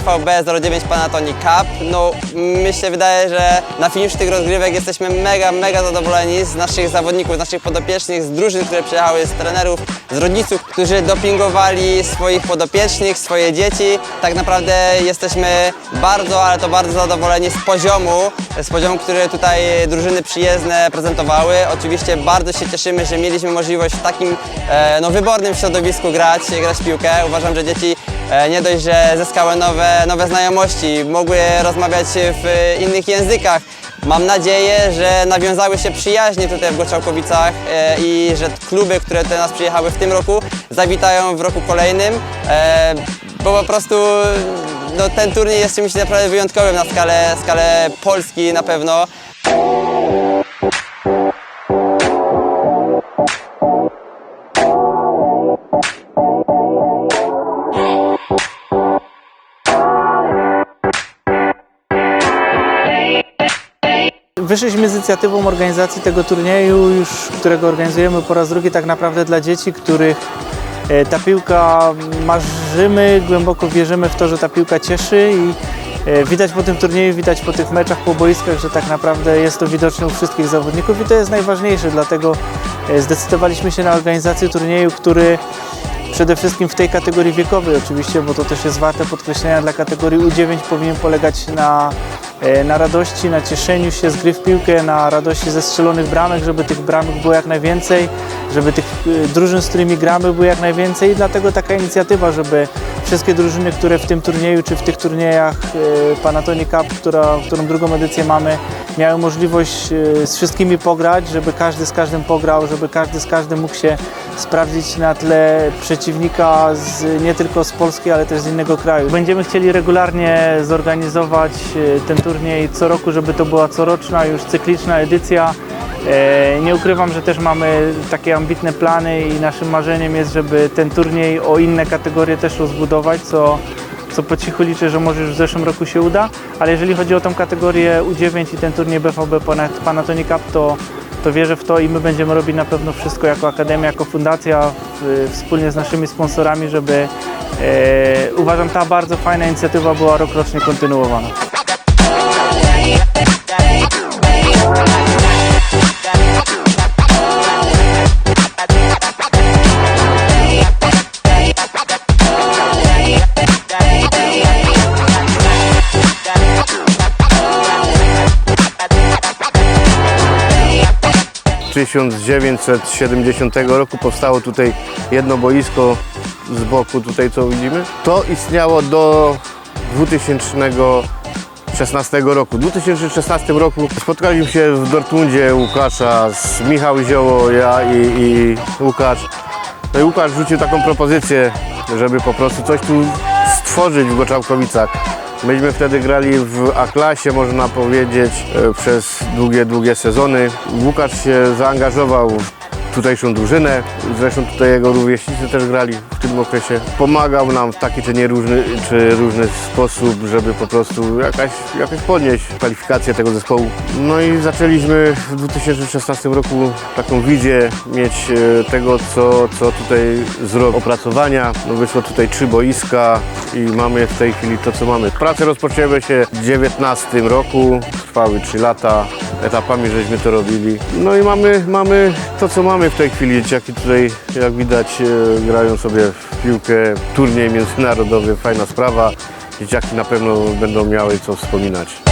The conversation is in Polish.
BVB 09 Panatoni Cup. No, mi się wydaje, że na finiszu tych rozgrywek jesteśmy mega, mega zadowoleni z naszych zawodników, z naszych podopiecznych, z drużyn, które przyjechały, z trenerów, z rodziców, którzy dopingowali swoich podopiecznych, swoje dzieci. Tak naprawdę jesteśmy bardzo, ale to bardzo zadowoleni z poziomu, z poziomu, który tutaj drużyny przyjezdne prezentowały. Oczywiście bardzo się cieszymy, że mieliśmy możliwość w takim e, no, wybornym środowisku grać, grać piłkę. Uważam, że dzieci nie dość, że zyskały nowe, nowe znajomości, mogły rozmawiać w innych językach. Mam nadzieję, że nawiązały się przyjaźnie tutaj w Goczałkowicach e, i że kluby, które do nas przyjechały w tym roku, zawitają w roku kolejnym, e, bo po prostu no, ten turniej jest czymś naprawdę wyjątkowym na skalę, skalę Polski na pewno. Wyszliśmy z inicjatywą organizacji tego turnieju, już, którego organizujemy po raz drugi tak naprawdę dla dzieci, których e, ta piłka marzymy, głęboko wierzymy w to, że ta piłka cieszy i e, widać po tym turnieju, widać po tych meczach, po boiskach, że tak naprawdę jest to widoczne u wszystkich zawodników i to jest najważniejsze, dlatego e, zdecydowaliśmy się na organizację turnieju, który przede wszystkim w tej kategorii wiekowej oczywiście, bo to też jest warte podkreślenia. Dla kategorii U9 powinien polegać na, e, na radości, na cieszeniu się z gry w piłkę, na radości ze strzelonych bramek, żeby tych bramek było jak najwięcej, żeby tych e, drużyn, z którymi gramy było jak najwięcej. I dlatego taka inicjatywa, żeby wszystkie drużyny, które w tym turnieju czy w tych turniejach e, Panatoni Cup, która, którą drugą edycję mamy, miały możliwość e, z wszystkimi pograć, żeby każdy z każdym pograł, żeby każdy z każdym mógł się sprawdzić na tle przeciwnika z, nie tylko z Polski, ale też z innego kraju. Będziemy chcieli regularnie zorganizować e, ten turniej co roku, żeby to była coroczna, już cykliczna edycja. E, Nie ukrywam, że też mamy takie ambitne plany i naszym marzeniem jest, żeby ten turniej o inne kategorie też rozbudować, co, co po cichu liczę, że może już w zeszłym roku się uda, ale jeżeli chodzi o tą kategorię U9 i ten turniej BVB Panatoni Cup, to, to wierzę w to i my będziemy robić na pewno wszystko jako Akademia, jako Fundacja, w, wspólnie z naszymi sponsorami, żeby e, uważam ta bardzo fajna inicjatywa była rok rocznie kontynuowana. 1970 roku powstało tutaj jedno boisko z boku, tutaj co widzimy. To istniało do 2016 roku. W 2016 roku spotkaliśmy się w Dortmundzie Łukasza z Michał Zioło, ja i, i Łukasz. No i Łukasz rzucił taką propozycję, żeby po prostu coś tu stworzyć w Goczałkowicach. Myśmy wtedy grali w A-klasie, można powiedzieć, e, przez długie, długie sezony. Łukasz się zaangażował tutejszą drużynę, zresztą tutaj jego rówieśnicy też grali w tym okresie. Pomagał nam w taki czy nie różny, czy różny sposób, żeby po prostu jakaś, jakaś podnieść kwalifikację tego zespołu. No i zaczęliśmy w 2016 roku taką wizję mieć e, tego, co, co tutaj zrobić. Opracowania, no wyszło tutaj trzy boiska i mamy w tej chwili to, co mamy. Prace rozpoczęły się w 2019 roku, trwały 3 lata, etapami żeśmy to robili. No i mamy, mamy to, co mamy w tej chwili. Dzieciaki tutaj, jak widać, e, grają sobie w piłkę, turniej międzynarodowy, fajna sprawa. Dzieciaki na pewno będą miały co wspominać.